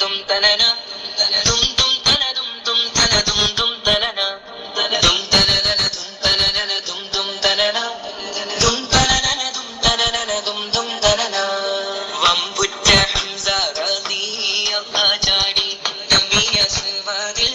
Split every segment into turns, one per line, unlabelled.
തും തനന തും തും തന തും തും തന തും തും തനന തും തനനന തും തും തും തനന തും തും തും തും തനന റളിയല്ലാഹു ചാടി. അസ്വാദിൽ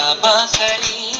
I'm Mama Sari.